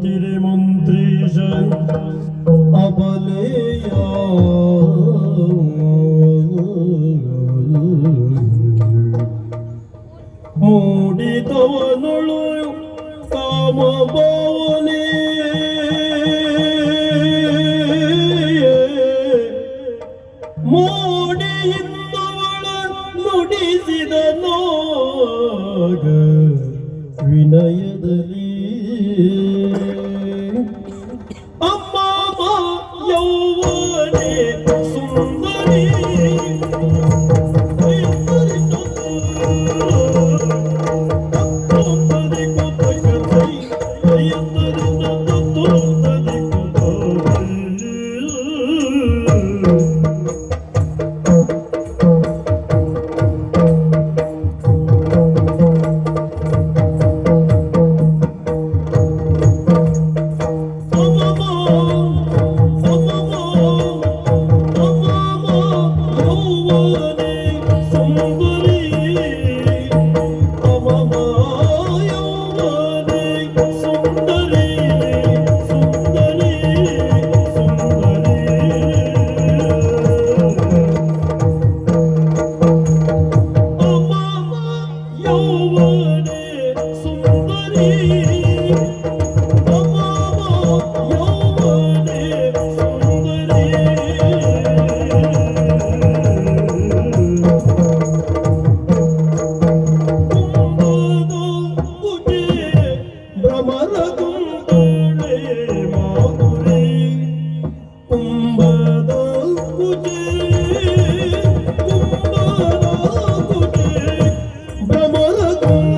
তীরে মন্ত্রী আবলে ಮೂಡಿದವನಳು ಕಾಮ ಭಾವನೆ ಮೂಡಿಯಿಂದವಳ ನುಡಿಸಿದ ನೋಗ ವಿನಯದಲ್ಲಿ. Oh.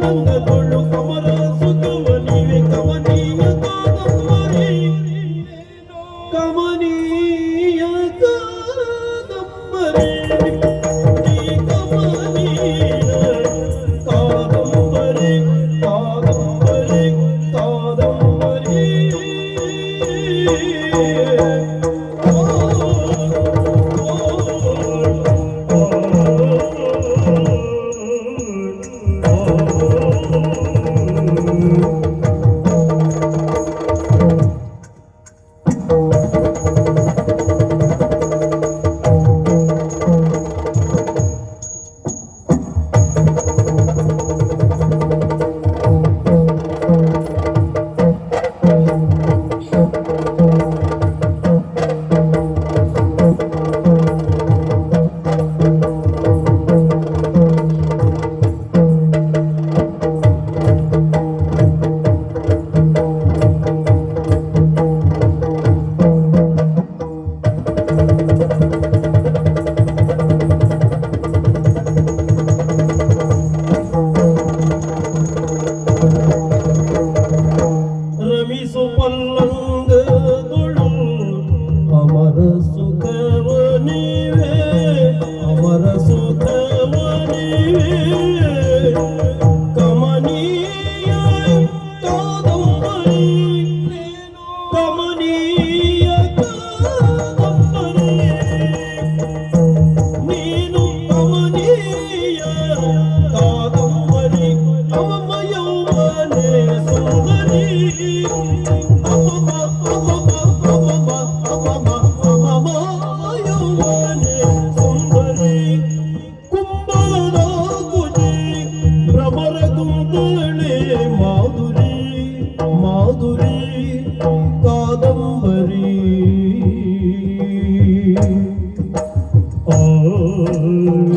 Thank you. う。